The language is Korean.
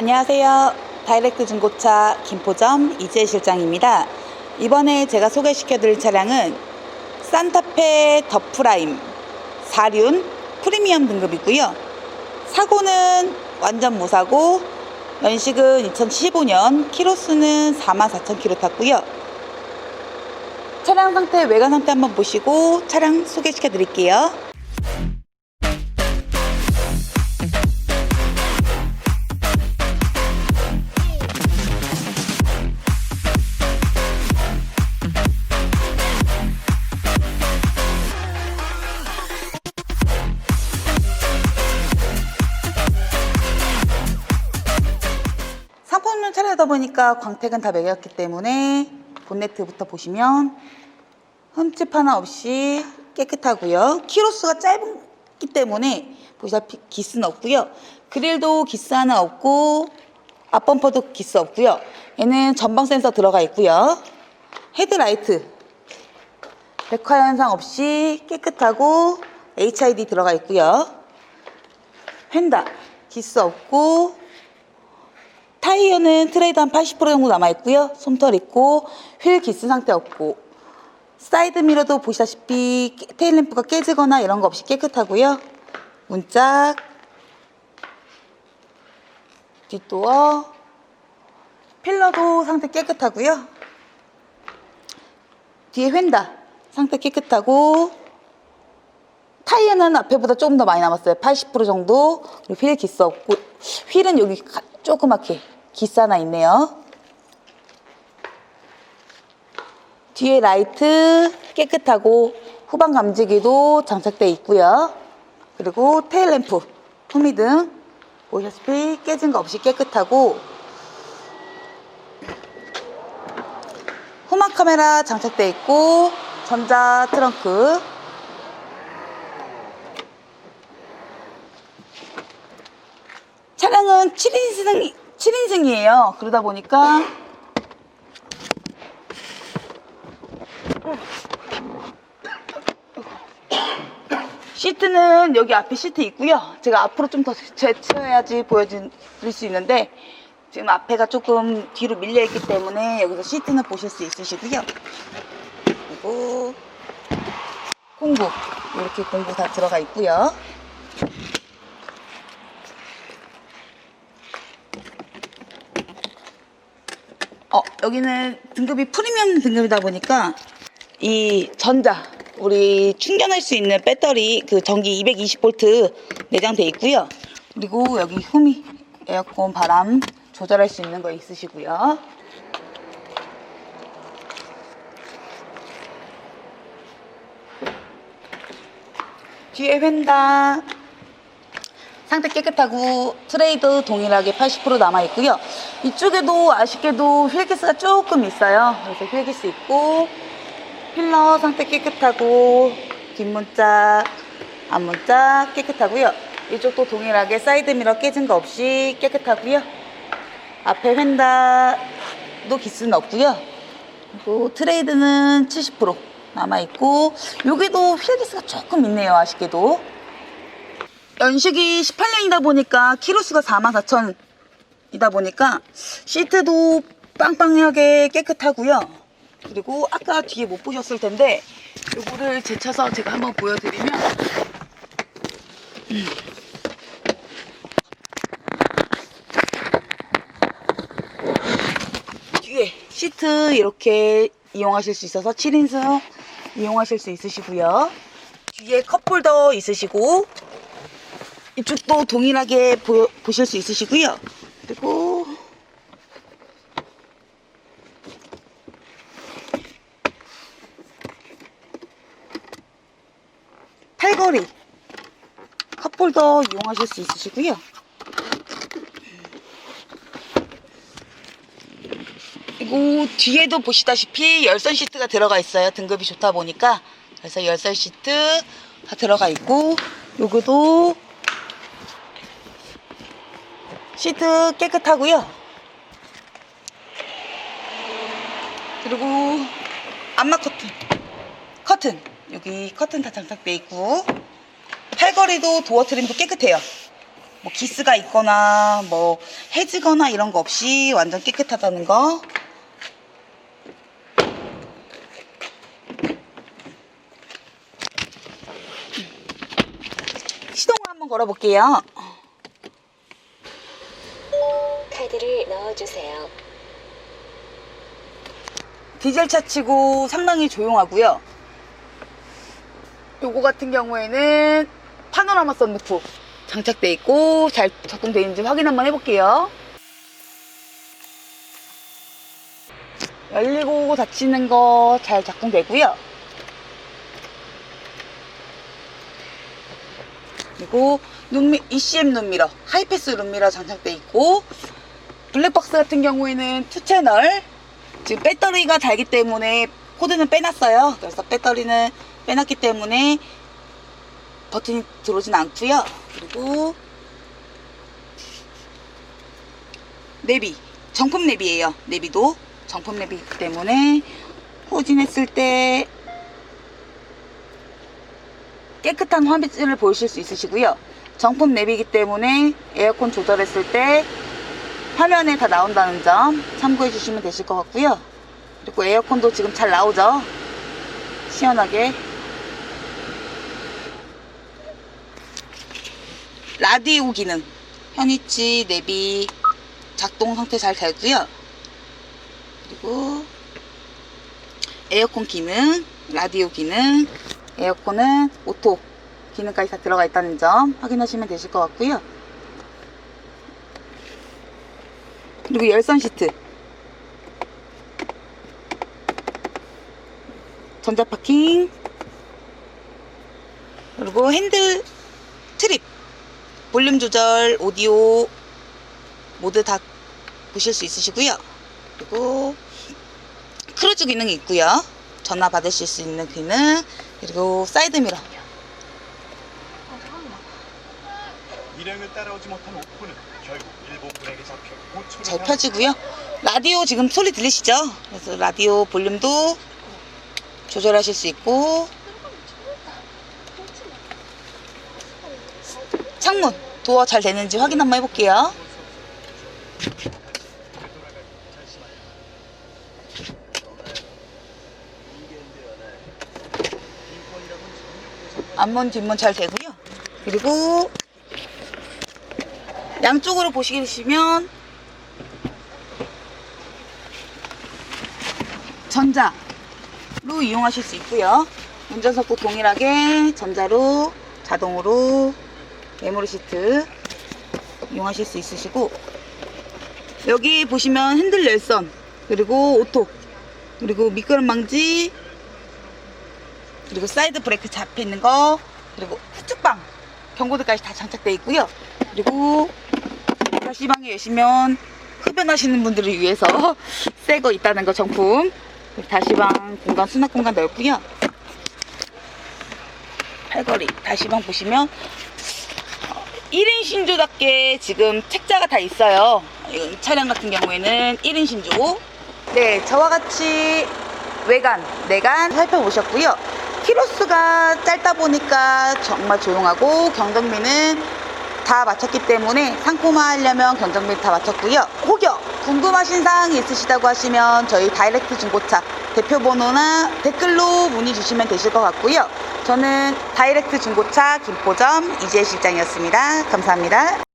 안녕하세요. 다이렉트 중고차 김포점 이재 실장입니다. 이번에 제가 소개시켜 드릴 차량은 산타페 더 프라임 4륜 프리미엄 등급이고요. 사고는 완전 무사고 연식은 2015년 키로수는 44,000km 탔고요. 차량 상태, 외관 상태 한번 보시고 차량 소개시켜 드릴게요. 차량이다 보니까 광택은 다 매겼기 때문에 본네트부터 보시면 흠집 하나 없이 깨끗하고요. 키로수가 짧기 때문에 보시다시피 기스는 없고요. 그릴도 기스 하나 없고 앞범퍼도 기스 없고요. 얘는 전방 센서 들어가 있고요. 헤드라이트 백화 현상 없이 깨끗하고 HID 들어가 있고요. 휀다 기스 없고 타이어는 트레이드 한 80% 정도 남아있고요. 솜털 있고 휠 기스 상태 없고 사이드 미러도 보시다시피 깨- 테일램프가 깨지거나 이런 거 없이 깨끗하고요. 문짝 뒷도어 필러도 상태 깨끗하고요. 뒤에 휀다 상태 깨끗하고 타이어는 앞에보다 조금 더 많이 남았어요. 80% 정도. 그리고 휠 기스 없고 휠은 여기 가- 조그맣게 기스 하나 있네요. 뒤에 라이트 깨끗하고 후방 감지기도 장착되어 있고요. 그리고 테일 램프, 후미등 보시다시피 깨진 거 없이 깨끗하고 후방 카메라 장착되어 있고 전자 트렁크 차량은 7인승, 7인승이에요. 그러다 보니까 시트는 여기 앞에 시트 있고요. 제가 앞으로 좀 더 제쳐야지 보여드릴 수 있는데 지금 앞에가 조금 뒤로 밀려 있기 때문에 여기서 시트는 보실 수 있으시고요. 그리고 공구 이렇게 공구 다 들어가 있고요. 어, 여기는 등급이 프리미엄 등급이다 보니까 이 전자 우리 충전할 수 있는 배터리 그 전기 220V 내장돼 있고요. 그리고 여기 후미 에어컨 바람 조절할 수 있는 거 있으시고요. 뒤에 휀다 상태 깨끗하고 트레이드 동일하게 80% 남아 있고요. 이쪽에도 아쉽게도 휠기스가 조금 있어요. 그래서 휠기스 있고 필러 상태 깨끗하고 뒷문짝, 앞문짝 깨끗하고요. 이쪽도 동일하게 사이드 미러 깨진 거 없이 깨끗하고요. 앞에 휀다도 기스는 없고요. 그리고 트레이드는 70% 남아 있고 여기도 휠기스가 조금 있네요. 아쉽게도. 연식이 18년이다 보니까 키로수가 44,000 이다 보니까 시트도 빵빵하게 깨끗하고요. 그리고 아까 뒤에 못 보셨을 텐데 요거를 제쳐서 제가 한번 보여드리면 음. 뒤에 시트 이렇게 이용하실 수 있어서 7인승 이용하실 수 있으시고요. 뒤에 컵홀더 있으시고 이쪽도 동일하게 보, 보실 수 있으시고요. 그리고 팔걸이 컵홀더 이용하실 수 있으시고요. 그리고 뒤에도 보시다시피 열선 시트가 들어가 있어요. 등급이 좋다 보니까 그래서 열선 시트 다 들어가 있고 요거도 시트 깨끗하고요. 그리고 안마 커튼, 커튼 여기 커튼 다 장착돼 있고 팔걸이도 도어 트림도 깨끗해요. 뭐 기스가 있거나 뭐 해지거나 이런 거 없이 완전 깨끗하다는 거. 시동을 한번 걸어볼게요. 주세요. 디젤 차 치고 상당히 조용하고요. 요거 같은 경우에는 파노라마 썬루프 장착돼 있고 잘 작동되어 있는지 확인 한번 해볼게요. 열리고 닫히는 거 잘 작동되고요. 그리고 눈미, ECM 눈미러, 하이패스 눈미러 장착돼 있고 블랙박스 같은 경우에는 투 채널 지금 배터리가 달기 때문에 코드는 빼놨어요. 그래서 배터리는 빼놨기 때문에 버튼이 들어오진 않고요. 그리고 내비 정품 내비예요. 내비도 정품 내비이기 때문에 후진했을 때 깨끗한 화면을 보이실 수 있으시고요. 정품 내비이기 때문에 에어컨 조절했을 때 화면에 다 나온다는 점 참고해 주시면 되실 것 같고요. 그리고 에어컨도 지금 잘 나오죠? 시원하게. 라디오 기능. 현위치, 내비, 작동 상태 잘 되고요. 그리고 에어컨 기능, 라디오 기능, 에어컨은 오토 기능까지 다 들어가 있다는 점 확인하시면 되실 것 같고요. 그리고 열선 시트. 전자파킹. 그리고 핸들 트립. 볼륨 조절 오디오. 모두 다 보실 수 있으시고요. 그리고 크루즈 기능이 있고요. 전화 받으실 수 있는 기능. 그리고 사이드 미러. 일행을 따라오지 못한 옥군은 잘. 펴지고요. 라디오 지금 소리 들리시죠? 그래서 라디오 볼륨도 조절하실 수 있고 창문 도어 잘 되는지 확인 한번 해볼게요. 앞문 뒷문 잘 되고요. 그리고 양쪽으로 보시시면 전자로 이용하실 수 있고요. 운전석도 동일하게 전자로 자동으로 메모리 시트 이용하실 수 있으시고 여기 보시면 핸들 열선 그리고 오토 그리고 미끄럼 방지 그리고 사이드 브레이크 잡혀 있는 거 그리고 후측방 경고등까지 다 장착되어 있고요. 그리고 다시방에 계시면 흡연하시는 분들을 위해서 새 거 있다는 거 정품 다시방 공간 수납 공간 넓고요. 팔걸이 다시방 보시면 1인 신조답게 지금 책자가 다 있어요. 이 차량 같은 경우에는 1인 신조. 네, 저와 같이 외관, 내관 살펴보셨고요. 키로수가 짧다 보니까 정말 조용하고 경정비는 다 마쳤기 때문에 상품화 하려면 경정비 다 마쳤고요. 혹여 궁금하신 사항이 있으시다고 하시면 저희 다이렉트 중고차 대표 번호나 댓글로 문의 주시면 되실 것 같고요. 저는 다이렉트 중고차 김포점 이재 실장이었습니다. 감사합니다.